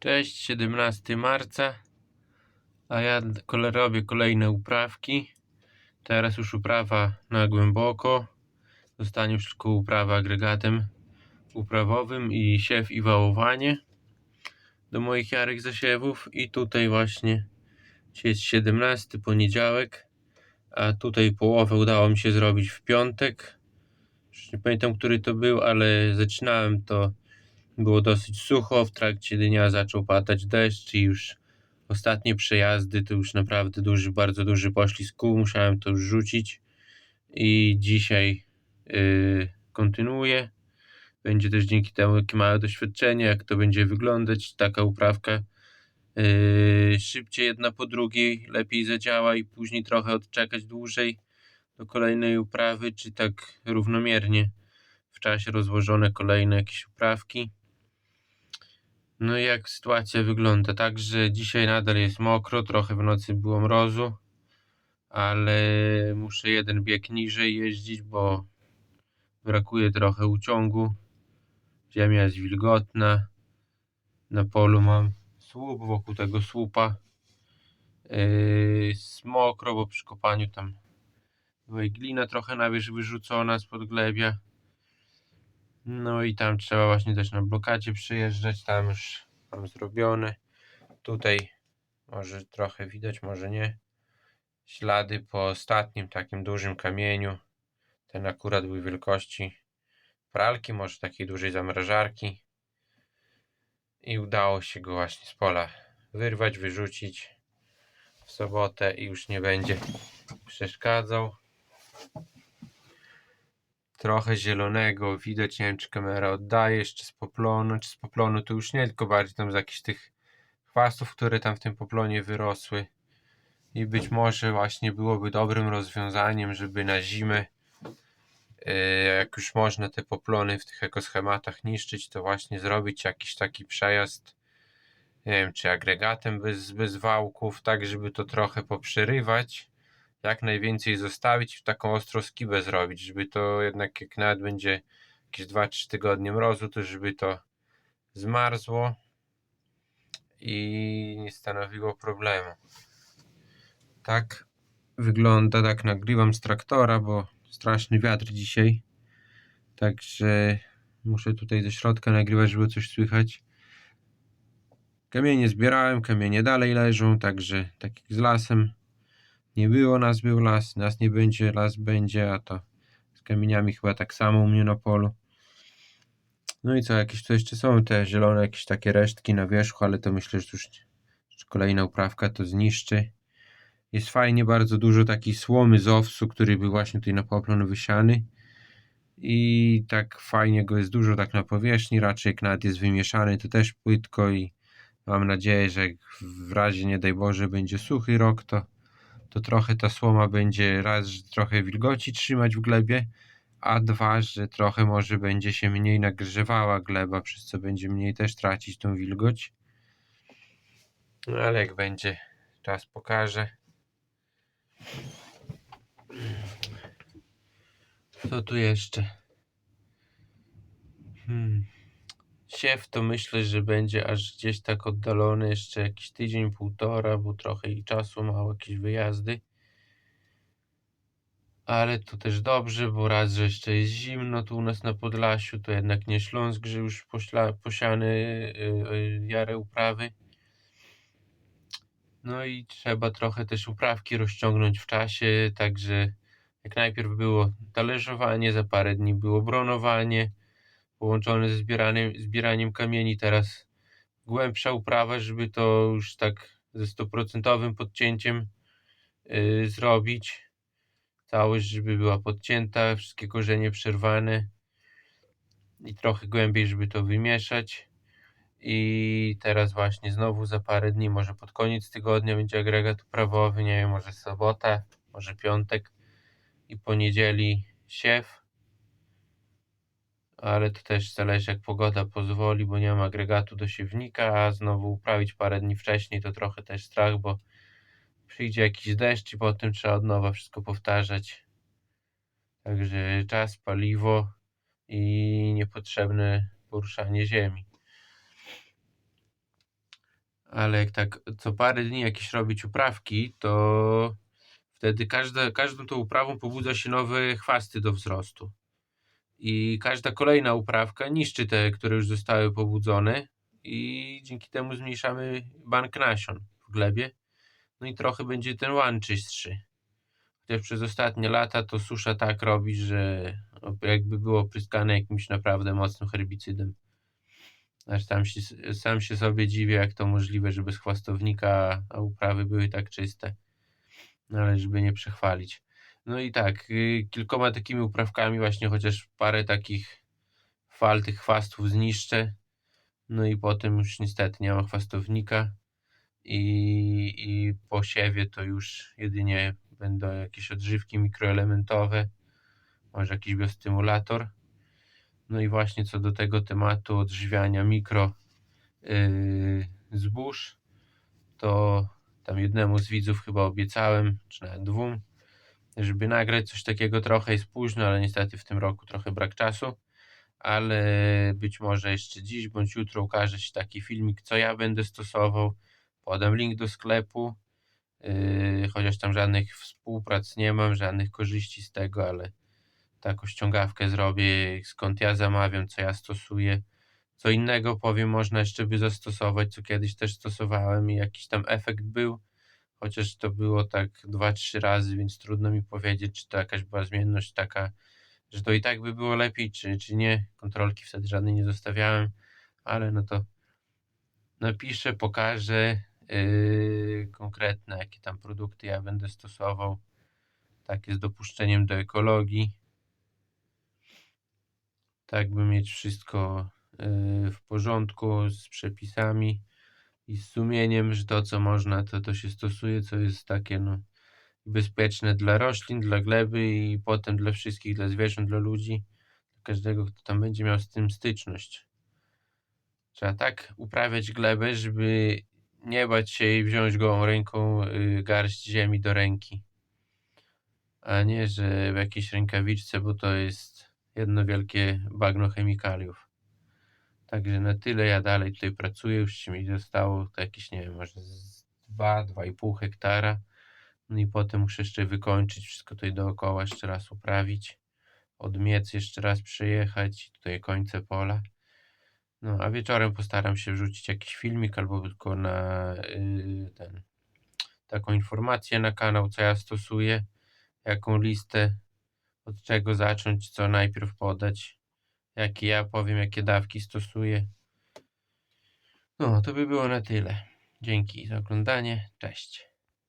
Cześć, 17 marca, a ja robię kolejne uprawki. Teraz już uprawa na głęboko. Zostanie już tylko uprawa agregatem uprawowym i siew i wałowanie do moich jarek zasiewów. I tutaj właśnie jest 17 poniedziałek, a tutaj połowę udało mi się zrobić w piątek. Już nie pamiętam, który to był, ale zaczynałem to było dosyć sucho, w trakcie dnia zaczął padać deszcz i już ostatnie przejazdy to już naprawdę duży, bardzo duży poślizg musiałem to już rzucić i dzisiaj yy, kontynuuję. Będzie też dzięki temu takie małe doświadczenie, jak to będzie wyglądać, taka uprawka yy, szybciej jedna po drugiej, lepiej zadziała i później trochę odczekać dłużej do kolejnej uprawy, czy tak równomiernie w czasie rozłożone kolejne jakieś uprawki. No i jak sytuacja wygląda? Także dzisiaj nadal jest mokro, trochę w nocy było mrozu, ale muszę jeden bieg niżej jeździć, bo brakuje trochę uciągu. Ziemia jest wilgotna. Na polu mam słup, wokół tego słupa yy, mokro, bo przy kopaniu tam była glina trochę na wierzch wyrzucona spod glebia. No i tam trzeba właśnie też na blokacie przyjeżdżać, tam już mam zrobione. Tutaj może trochę widać, może nie. Ślady po ostatnim takim dużym kamieniu. Ten akurat był wielkości pralki, może takiej dużej zamrażarki. I udało się go właśnie z pola wyrwać, wyrzucić w sobotę i już nie będzie przeszkadzał trochę zielonego widać, nie wiem czy kamera oddaje jeszcze z poplonu, czy z poplonu to już nie, tylko bardziej tam z jakichś tych chwastów, które tam w tym poplonie wyrosły. I być może właśnie byłoby dobrym rozwiązaniem, żeby na zimę yy, jak już można te poplony w tych ekoschematach niszczyć, to właśnie zrobić jakiś taki przejazd nie wiem, czy agregatem bez, bez wałków, tak żeby to trochę poprzerywać jak najwięcej zostawić taką ostrą skibę zrobić, żeby to jednak jak nawet będzie jakieś 2-3 tygodnie mrozu, to żeby to zmarzło i nie stanowiło problemu. Tak wygląda, tak nagrywam z traktora, bo straszny wiatr dzisiaj. Także muszę tutaj ze środka nagrywać, żeby coś słychać. Kamienie zbierałem, kamienie dalej leżą, także tak jak z lasem nie było, nas był las, nas nie będzie, las będzie, a to z kamieniami chyba tak samo u mnie na polu. No i co, jakieś tu jeszcze są te zielone, jakieś takie resztki na wierzchu, ale to myślę, że już kolejna uprawka to zniszczy. Jest fajnie, bardzo dużo takiej słomy z owsu, który był właśnie tutaj na poplon wysiany. I tak fajnie go jest dużo tak na powierzchni, raczej jak nawet jest wymieszany, to też płytko i mam nadzieję, że jak w razie nie daj Boże będzie suchy rok, to to trochę ta słoma będzie raz, że trochę wilgoci trzymać w glebie, a dwa, że trochę może będzie się mniej nagrzewała gleba, przez co będzie mniej też tracić tą wilgoć. No ale jak będzie, czas pokaże. Co tu jeszcze? Hmm. Siew to myślę, że będzie aż gdzieś tak oddalony jeszcze jakiś tydzień, półtora, bo trochę i czasu mało, jakieś wyjazdy. Ale to też dobrze, bo raz, że jeszcze jest zimno tu u nas na Podlasiu, to jednak nie Śląsk, że już pośla, posiany yy, jarę uprawy. No i trzeba trochę też uprawki rozciągnąć w czasie, także jak najpierw było talerzowanie, za parę dni było bronowanie, połączone ze zbieraniem, zbieraniem kamieni, teraz głębsza uprawa, żeby to już tak ze stuprocentowym podcięciem yy, zrobić. Całość, żeby była podcięta, wszystkie korzenie przerwane i trochę głębiej, żeby to wymieszać. I teraz właśnie znowu za parę dni, może pod koniec tygodnia będzie agregat uprawowy, nie wiem, może sobota, może piątek i poniedzieli siew ale to też zależy jak pogoda pozwoli, bo nie mam agregatu do siewnika, a znowu uprawić parę dni wcześniej to trochę też strach, bo przyjdzie jakiś deszcz i potem trzeba od nowa wszystko powtarzać. Także czas, paliwo i niepotrzebne poruszanie ziemi. ale jak tak co parę dni jakieś robić uprawki, to wtedy każda, każdą tą uprawą pobudza się nowe chwasty do wzrostu. I każda kolejna uprawka niszczy te, które już zostały pobudzone i dzięki temu zmniejszamy bank nasion w glebie. No i trochę będzie ten łan czystszy. Chociaż przez ostatnie lata to susza tak robi, że jakby było pryskane jakimś naprawdę mocnym herbicydem. Aż sam się, sam się sobie dziwię, jak to możliwe, że bez chwastownika uprawy były tak czyste. No ale żeby nie przechwalić. No i tak, y, kilkoma takimi uprawkami właśnie chociaż parę takich fal tych chwastów zniszczę. No i potem już niestety nie ma chwastownika i, i po siewie to już jedynie będą jakieś odżywki mikroelementowe, może jakiś biostymulator. No i właśnie co do tego tematu odżywiania mikro yy, zbóż, to tam jednemu z widzów chyba obiecałem, czy nawet dwóm, żeby nagrać coś takiego trochę jest późno, ale niestety w tym roku trochę brak czasu. Ale być może jeszcze dziś bądź jutro ukaże się taki filmik, co ja będę stosował. Podam link do sklepu, yy, chociaż tam żadnych współprac nie mam, żadnych korzyści z tego, ale taką ściągawkę zrobię, skąd ja zamawiam, co ja stosuję. Co innego powiem, można jeszcze by zastosować, co kiedyś też stosowałem i jakiś tam efekt był, chociaż to było tak dwa, trzy razy, więc trudno mi powiedzieć, czy to jakaś była zmienność taka, że to i tak by było lepiej, czy, czy nie. Kontrolki wtedy żadnej nie zostawiałem, ale no to napiszę, pokażę yy, konkretne, jakie tam produkty ja będę stosował, takie z dopuszczeniem do ekologii. Tak by mieć wszystko yy, w porządku z przepisami i z sumieniem, że to co można, to to się stosuje, co jest takie no bezpieczne dla roślin, dla gleby i potem dla wszystkich, dla zwierząt, dla ludzi, dla każdego, kto tam będzie miał z tym styczność. Trzeba tak uprawiać glebę, żeby nie bać się i wziąć gołą ręką yy, garść ziemi do ręki. A nie, że w jakiejś rękawiczce, bo to jest jedno wielkie bagno chemikaliów. Także na tyle ja dalej tutaj pracuję, już mi zostało to jakieś, nie wiem, może z 2, 2,5 hektara. No i potem muszę jeszcze wykończyć wszystko tutaj dookoła, jeszcze raz uprawić. Odmiec jeszcze raz przejechać, tutaj końce pola. No a wieczorem postaram się wrzucić jakiś filmik albo tylko na yy, ten, taką informację na kanał, co ja stosuję, jaką listę od czego zacząć, co najpierw podać, jakie ja powiem, jakie dawki stosuję. No, to by było na tyle. Dzięki za oglądanie. Cześć.